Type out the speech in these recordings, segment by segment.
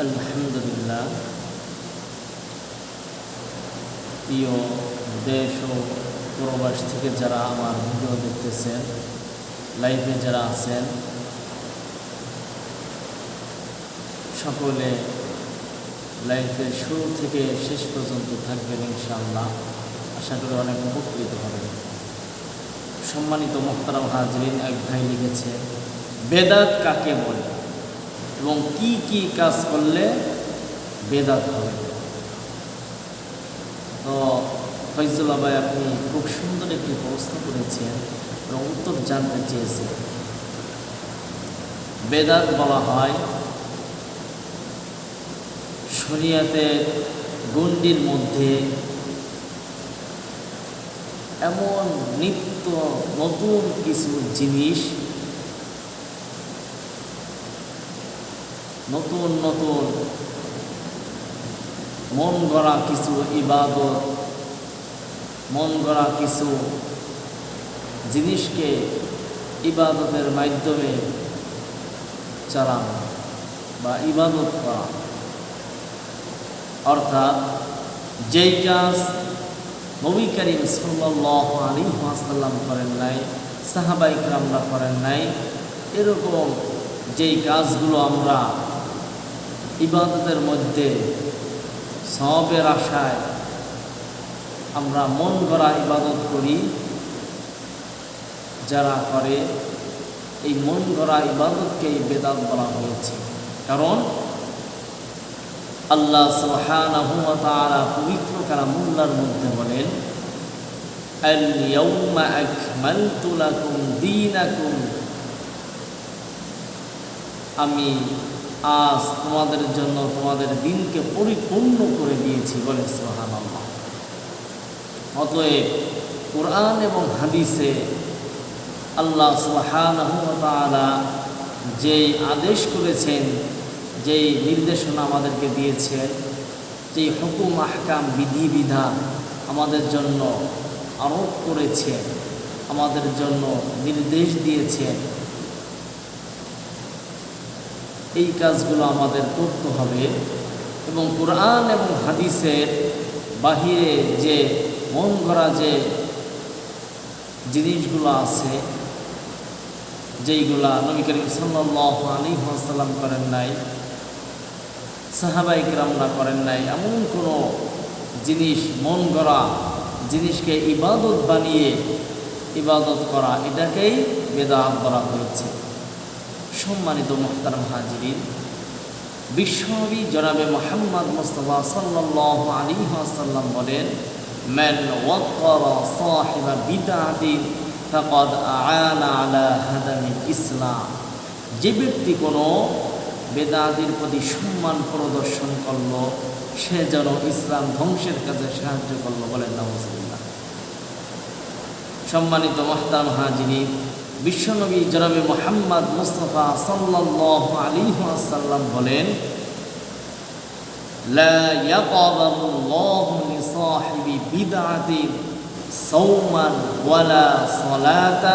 আলহামদুলিল্লাহ। প্রিয় দেশ ও প্রবাস থেকে যারা আমার ভিডিও দেখতেছেন, লাইভে যারা আছেন, সকলে লাইফের শুরু থেকে শেষ পর্যন্ত থাকবেন ইনশাআল্লাহ। আশা করি অনেক উপকৃত হবেন। সম্মানিত মোহতারাম হাজরিন, এক ভাই লিখেছে, বেদাত কাকে বলে? এবং কি কি কাজ করলে বেদাত হবে? তো ফৈজুল্লাহ ভাই, আপনি খুব সুন্দর একটি প্রশ্ন করেছেন এবং উত্তর জানতে চেয়েছেন। বেদাত বলা হয় শরিয়াতের গণ্ডির মধ্যে এমন নিত্য নতুন কিছু জিনিস নতুন নতুন। মন গড়া কিছু ইবাদত, মন গড়া কিছু জিনিসকে ইবাদতের মাধ্যমে চালানো বা ইবাদত করা। অর্থাৎ যেই কাজ নবী করিম সাল্লাহ আলী আসাল্লাম করেন নাই, সাহাবাই কামরা করেন নাই, এরকম যেই কাজগুলো আমরা ইবাদতের মধ্যে সবের আশায় আমরা মন গড়া ইবাদত করি। যারা করে, এই মন গড়া ইবাদতকেই বেদাত বলা হয়েছে। কারণ আল্লাহ ওয়া তাআলা পবিত্র কালামুল্লাহর মধ্যে বলেন আমি আজ তোমাদের জন্য তোমাদের দিনকে পরিপূর্ণ করে দিয়েছি, বলে সুবহানাল্লাহ। অতএব কোরআন এবং হাদিসে আল্লাহ তাআলা যেই আদেশ করেছেন, যেই নির্দেশনা আমাদেরকে দিয়েছেন যেই হুকুম, আহকাম, বিধিবিধান আমাদের জন্য আরোপ করেছেন, আমাদের জন্য নির্দেশ দিয়েছেন এই কাজগুলো আমাদের করতে হবে। এবং কোরআন এবং হাদিসের বাহিরে যে মন করা যে জিনিসগুলো আছে, যেইগুলা নবী করিম সাল্লাহ আলী করেন নাই সাহাবাই রামনা করেন নাই, এমন কোনো জিনিস, মন গড়া জিনিসকে ইবাদত বানিয়ে ইবাদত করা, এটাকেই বেদাত বলা হয়েছে। সম্মানিত মোহতারাম হাজিরিন বিশ্বনবী জনাবে মোহাম্মদ মুস্তফা সাল্লাহ আলী সাল্লাম বলেন ম্যান ইসলাম। যে ব্যক্তি কোনো বেদাদির প্রতি সম্মান প্রদর্শন করল, সে যেন ইসলাম ধ্বংসের কাজে সাহায্য করল বলেন নওয়াজুল্লাহ সম্মানিত মহতাম হাজিনী বিশ্বনবী জনাবে মোহাম্মদ মুস্তফা সাল্লাহ আলী সাল্লাম বলেন لا يقبل الله لصاحب بدعة صوما ولا صلاة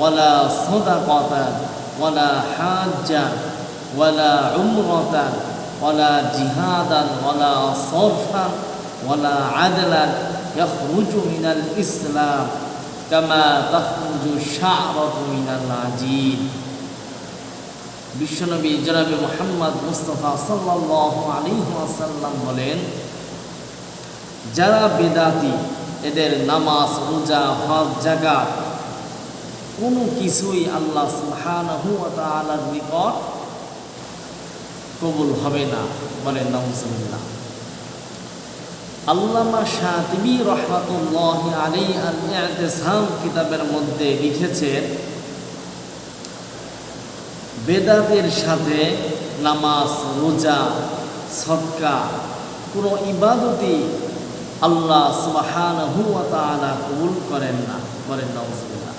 ولا صدقة ولا حاجة ولا عمرة ولا جهادا ولا صرفا ولا عدلا يخرج من الإسلام কামা বিশ্বনবী জনাবে মোহাম্মদ মুস্তফা সাল্লাল্লাহু বলেন, যারা বেদাতি, এদের নামাজ, রোজা, হজ জাকাত কোনো কিছুই আল্লাহ সুবহানাহু ওয়া তাআলার কবুল হবে না। বলেন, নাউজুবিল্লাহ। আল্লামা শাতিবি রহমাতুল্লাহ আলী আল কিতাবের মধ্যে লিখেছেন বেদাতের সাথে নামাজ, রোজা সৎকা কোনো ইবাদতই আল্লাহ সুবাহানহু ওয়া তাআলা কবুল করেন না বলেন নাউজুবিল্লাহ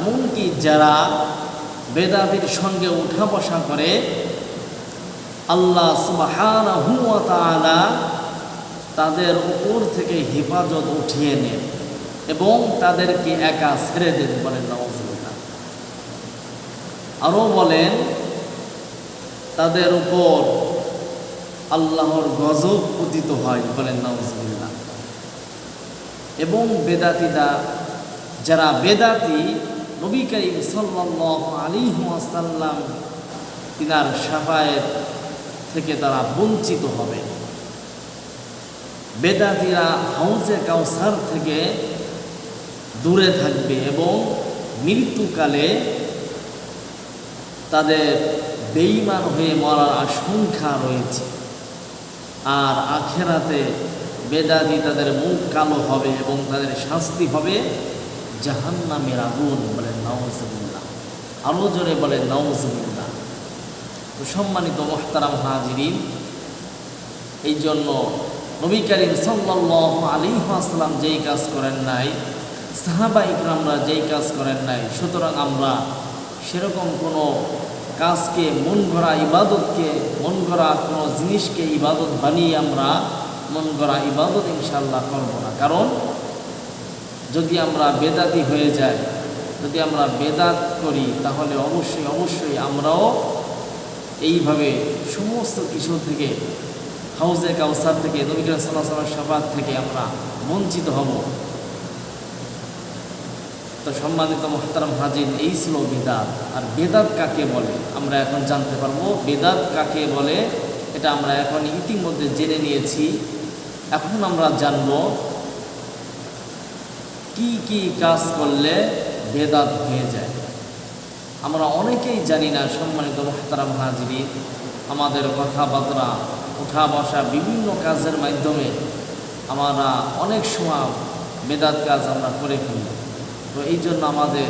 এমনকি যারা বেদাতির সঙ্গে উঠা বসা করে, আল্লাহ সুবাহানহু ওয়া তাআলা তাদের উপর থেকে হেফাজত উঠিয়ে নেন এবং তাদেরকে একা ছেড়ে দেন বলেন নওয়াজুল্লাহ আরও বলেন, তাদের উপর আল্লাহর গজব পতিত হয় বলেন নাউজুবিল্লাহ। এবং বেদাতিরা যারা বেদাতি, নবী করিম সাল্লাল্লাহু আলাইহি ওয়াসাল্লাম, তিনার সাফায়েত থেকে তারা বঞ্চিত হবে বেদাতিরা হাউজে কাউসার থেকে দূরে থাকবে এবং মৃত্যুকালে তাদের বেঈমান হয়ে মরার আশঙ্কা রয়েছে। আর আখেরাতে বেদাতি তাদের মুখ কালো হবে এবং তাদের শাস্তি হবে জাহান্নামের আগুন বলেন নওয়াজুল্লাহ আরও জোরে বলেন নওয়াজুল্লাহ তো সম্মানিত মোহতারাম হাজিরিন, এই জন্য নবী করিম সাল্লাহ আলী আসলাম যেই কাজ করেন নাই, সাহাবা ইকরামরা যেই কাজ করেন নাই, সুতরাং আমরা সেরকম কোনো কাজকে, মন গড়া ইবাদতকে, মন গড়া কোনো জিনিসকে ইবাদত বানিয়ে আমরা মন গড়া ইবাদত ইনশাল্লাহ করব না। কারণ যদি আমরা বেদাতি হয়ে যাই, যদি আমরা বেদাত করি, তাহলে অবশ্যই অবশ্যই আমরাও এইভাবে সমস্ত কিছু থেকে হাউজে কাউসার থেকে নবীর সাল্লাহ সাল্লাম সাবাদ থেকে আমরা বঞ্চিত হব। তো সম্মানিত মোহতারাম হাজির, এই ছিল বেদাত। আর বেদাত কাকে বলে? আমরা এখন জানতে পারব। বেদাত কাকে বলে? এটা আমরা এখন ইতিমধ্যে জেনে নিয়েছি। এখন আমরা জানব কি কি কাজ করলে বেদাত হয়ে যায়। আমরা অনেকেই জানি না, সম্মানিত মোহতারাম হাজিরি আমাদের কথাবার্তা। উঠা বসা বিভিন্ন কাজের মাধ্যমে আমরা অনেক সময় বেদাত কাজ আমরা করে ফেলি। তো এই জন্য আমাদের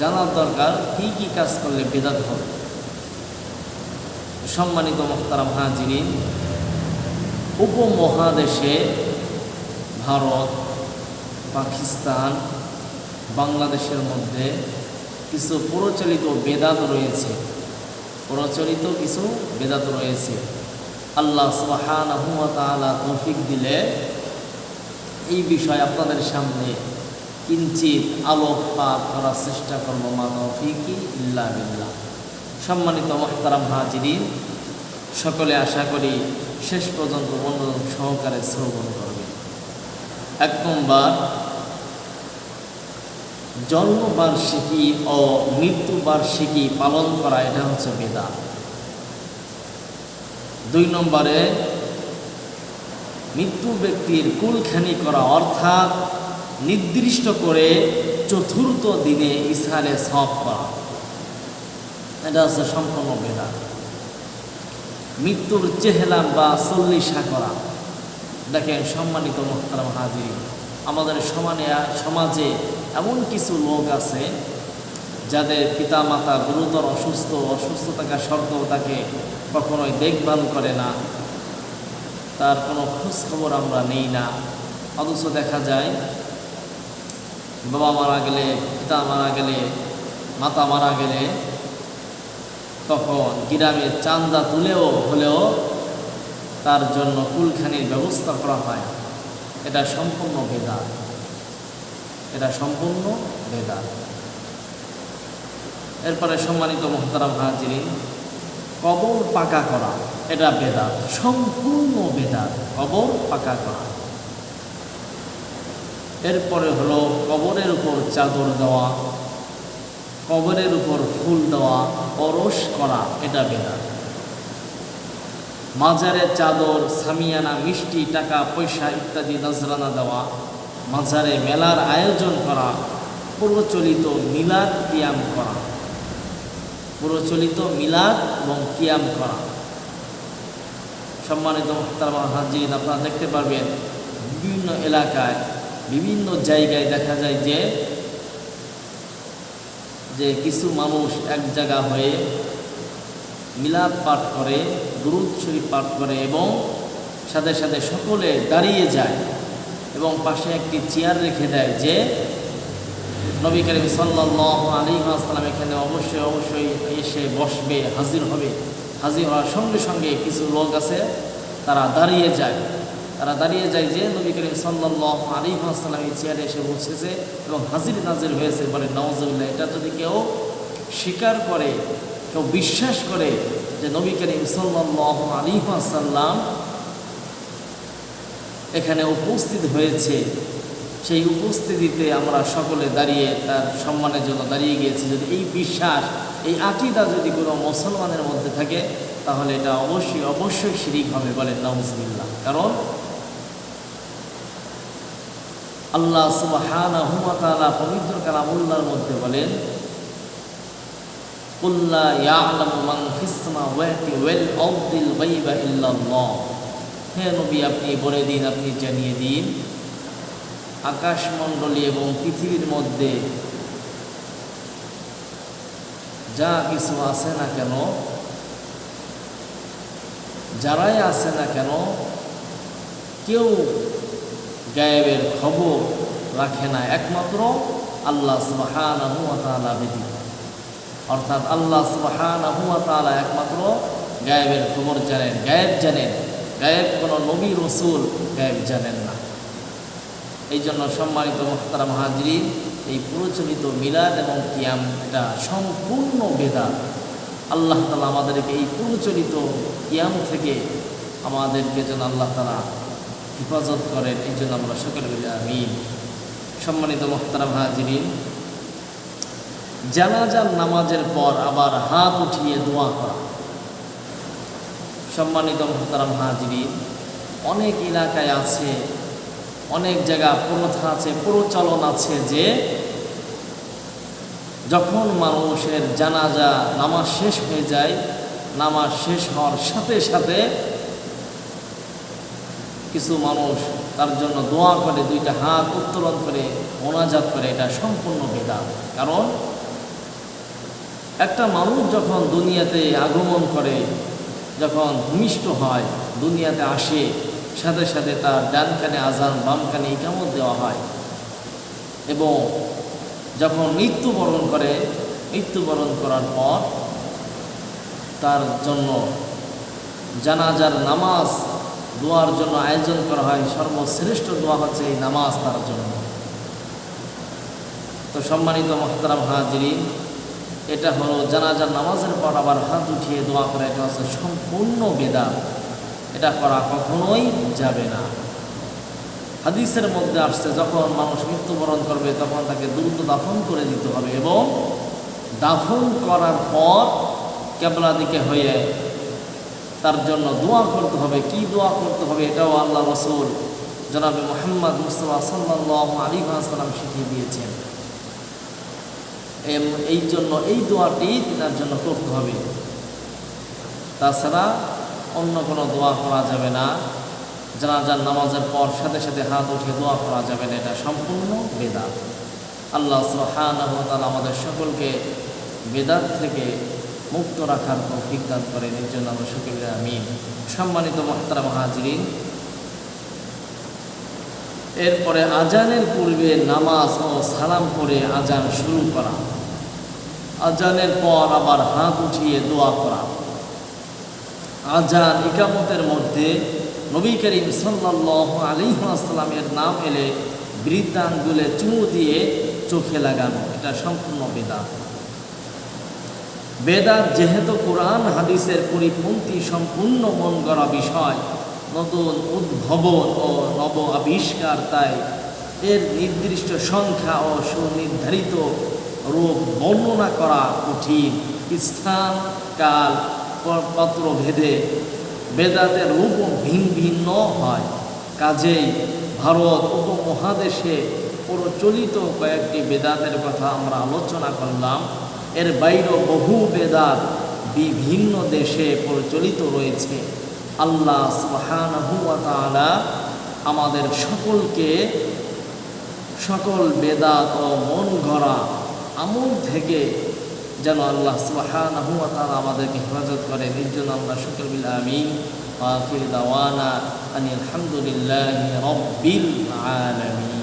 জানার দরকার কী কী কাজ করলে বেদাত হবে। সম্মানিত মোহতারাম হাজিরি উপমহাদেশে ভারত, পাকিস্তান, বাংলাদেশের মধ্যে কিছু প্রচলিত বেদাত রয়েছে। প্রচলিত কিছু বেদাত রয়েছে। আল্লাহ সুবাহান তৌফিক দিলে এই বিষয় আপনাদের সামনে কিঞ্চিত আলোকপাত করার চেষ্টা করব, মা ইল্লা বিল্লাহ। সম্মানিত মহতারাম হাজিরিন, সকলে আশা করি শেষ পর্যন্ত মনোযোগ সহকারে শ্রবণ করবে। এক নম্বর, জন্মবার্ষিকী ও মৃত্যুবার্ষিকী পালন করা, এটা হচ্ছে বেদা দুই নম্বরে, মৃত্যু ব্যক্তির কুলখানি করা অর্থাৎ নির্দিষ্ট করে চতুর্থ দিনে ইসহারে সব করা। এটা হচ্ছে সম্পূর্ণ বেদা মৃত্যুর চেহেলা বা চল্লিশা করা। দেখেন সম্মানিত মোহতারাম হাজির আমাদের সমানে সমাজে এমন কিছু লোক আছে যাদের পিতা মাতা গুরুতর অসুস্থ অসুস্থ থাকা সত্ত্বেও তাকে কখনোই দেখভাল করে না। তার কোনো খবর আমরা নেই না। অথচ দেখা যায়, বাবা মারা গেলে, পিতা মারা গেলে, মাতা মারা গেলে তখন গ্রামে চান্দা তুলেও হলেও তার জন্য কুলখানির ব্যবস্থা করা হয়। এটা সম্পূর্ণ বেদা এটা সম্পূর্ণ বেদা এরপরে সম্মানিত মোহতারাম হাজিরি কবর পাকা করা, এটা বেদাত, সম্পূর্ণ বেদাত, কবর পাকা করা। এরপরে হলো কবরের উপর চাদর দেওয়া, কবরের উপর ফুল দেওয়া, পরশ করা, এটা বেদাত। মাজারে চাদর, সামিয়ানা, মিষ্টি, টাকা, পয়সা ইত্যাদি নজরানা দেওয়া, মাজারে মেলার আয়োজন করা, প্রচলিত মিলাদ কিয়াম করা। প্রচলিত মিলাদ এবং কিয়াম করা। সম্মানিত মোহতারমা হাজির আপনারা দেখতে পারবেন বিভিন্ন এলাকায়, বিভিন্ন জায়গায় দেখা যায় যে যে কিছু মানুষ এক জায়গা হয়ে মিলাদ পাঠ করে, দুরুদ শরীফ পাঠ করে এবং সাথে সাথে সকলে দাঁড়িয়ে যায় এবং পাশে একটি চেয়ার রেখে দেয় যে নবী করিম সাল্লাহ আলী আসসালাম এখানে অবশ্যই অবশ্যই এসে বসবে, হাজির হবে। হাজির হওয়ার সঙ্গে সঙ্গে কিছু লোক আছে, তারা দাঁড়িয়ে যায়। তারা দাঁড়িয়ে যায় যে নবী করিম সাল্লাহ আলী আসসালাম এই চেয়ারে এসে বসেছে এবং হাজির নাজির হয়েছে বলে নওয়াজুল্লাহ এটা যদি কেউ স্বীকার করে, কেউ বিশ্বাস করে যে নবী করিম সাল্লাহ আলী সাল্লাম এখানে উপস্থিত হয়েছে সেই উপস্থিতিতে আমরা সকলে দাঁড়িয়ে তার সম্মানের জন্য দাঁড়িয়ে গিয়েছি। যদি এই বিশ্বাস, এই আকিদা যদি কোনো মুসলমানের মধ্যে থাকে, তাহলে এটা অবশ্যই অবশ্যই শিরিক হবে বলেন নাউজবিল্লাহ। কারণ আল্লাহ সুবহানাহু ওয়া তাআলা পবিত্র কালামুল্লাহর মধ্যে বলেন কুল্লা ইয়ালামু মান ফিস সামাওয়াতি ওয়াল আরদিল গায়বা ইল্লাল্লাহ। হে নবী, আপনি বলে দিন, আপনি জানিয়ে দিন আকাশমণ্ডলী এবং পৃথিবীর মধ্যে যা কিছু আছে না কেন, যারাই আছে না কেন, কেউ গায়েবের খবর রাখে না। একমাত্র আল্লাহ সুবাহানাহু ওয়া তাআলা ব্যতীত। অর্থাৎ আল্লাহ সুবাহানাহু ওয়া তাআলা একমাত্র গায়েবের খবর জানেন। গায়েব জানেন। গায়েব কোনো নবী, রসুল গায়েব জানেন না। এই জন্য সম্মানিত মোহতারা মহাজির এই প্রচলিত মিলাদ এবং কিয়াম এটা সম্পূর্ণ বেদা আল্লাহ তালা আমাদেরকে এই প্রচলিত কিয়াম থেকে আমাদেরকে যেন আল্লাহ তালা হেফাজত করেন, এই জন্য আমরা সকলে মিলে আমিন। সম্মানিত মোহতারা মহাজির জানাজার নামাজের পর আবার হাত উঠিয়ে দোয়া করা। সম্মানিত মোহতারাম হাজিরি অনেক এলাকায় আছে অনেক জায়গা প্রথা আছে, প্রচলন আছে যে যখন মানুষের জানাজা নামাজ শেষ হয়ে যায়, নামাজ শেষ হওয়ার সাথে সাথে কিছু মানুষ তার জন্য দোয়া করে, দুইটা হাত উত্তোলন করে, মোনাজাত করে, এটা সম্পূর্ণ বেদা কারণ একটা মানুষ যখন দুনিয়াতে আগমন করে, যখন ভূমিষ্ঠ হয়, দুনিয়াতে আসে সাথে সাথে তার ডান কানে আজান, বাম কানে ইকামত দেওয়া হয়। এবং যখন মৃত্যুবরণ করে, মৃত্যুবরণ করার পর তার জন্য জানাজার নামাজ দোয়ার জন্য আয়োজন করা হয়। সর্বশ্রেষ্ঠ দোয়া হচ্ছে এই নামাজ তার জন্য। তো সম্মানিত মহতারাম হাজিরিন, এটা হলো জানাজার নামাজের পর আবার হাত উঠিয়ে দোয়া করা, এটা হচ্ছে সম্পূর্ণ বেদা এটা করা কখনোই যাবে না। হাদিসের মধ্যে আসছে, যখন মানুষ মৃত্যুবরণ করবে, তখন তাকে দ্রুত দাফন করে দিতে হবে এবং দাফন করার পর কেবলা দিকে হয়ে তার জন্য দোয়া করতে হবে। কি দোয়া করতে হবে এটাও আল্লাহ রসুল জনাবে মোহাম্মদ মুস্তফা সাল্লাহ আলী সাল্লাম শিখিয়ে দিয়েছেন। এই জন্য এই দোয়াটি তার জন্য করতে হবে। তাছাড়া অন্য কোনো দোয়া করা যাবে না। জানাজার নামাজের পর সাথে সাথে হাত উঠে দোয়া করা যাবে না, এটা সম্পূর্ণ বেদাত। আল্লাহ সুহান আমাদের সকলকে বেদাত থেকে মুক্ত রাখার তৌফিক দান করেন। এর জন্য আমরা আমিন। সম্মানিত মহতারা মহাজিরিন এরপরে আজানের পূর্বে নামাজ ও সালাম করে আজান শুরু করা। আজানের পর আবার হাত উঠিয়ে দোয়া করা। আজান ইকামতের মধ্যে নবী করিম সাল্লাহ আলিহাস্লামের নাম এলে বৃদ্ধাঙ্গুলে চুমু দিয়ে চোখে লাগানো। এটা সম্পূর্ণ বেদাত। বেদাত যেহেতু কোরআন হাদিসের পরিপন্থী সম্পূর্ণ মন গড়া বিষয়, নতুন উদ্ভাবন ও নব আবিষ্কার তাই এর নির্দিষ্ট সংখ্যা ও সুনির্ধারিত রূপ বর্ণনা করা কঠিন। স্থান, কাল পত্র ভেদে, বেদাতের রূপ ভিন ভিন্ন হয়। কাজেই ভারত উপমহাদেশে প্রচলিত কয়েকটি বেদাতের কথা আমরা আলোচনা করলাম। এর বাইরেও বহু বেদাত বিভিন্ন দেশে প্রচলিত রয়েছে। আল্লাহ সুবাহানহুয়ালা আমাদের সকলকে সকল বেদাত ও মন গড়া আমল থেকে যেন আল্লাহ সুবাহানহুয়ালা আমাদেরকে হেফাজত করেন। এর জন্য আমরা মিলে আমিন। আখির দাওয়ানা আনি আলহামদুলিল্লাহ রব্বিল আলামিন।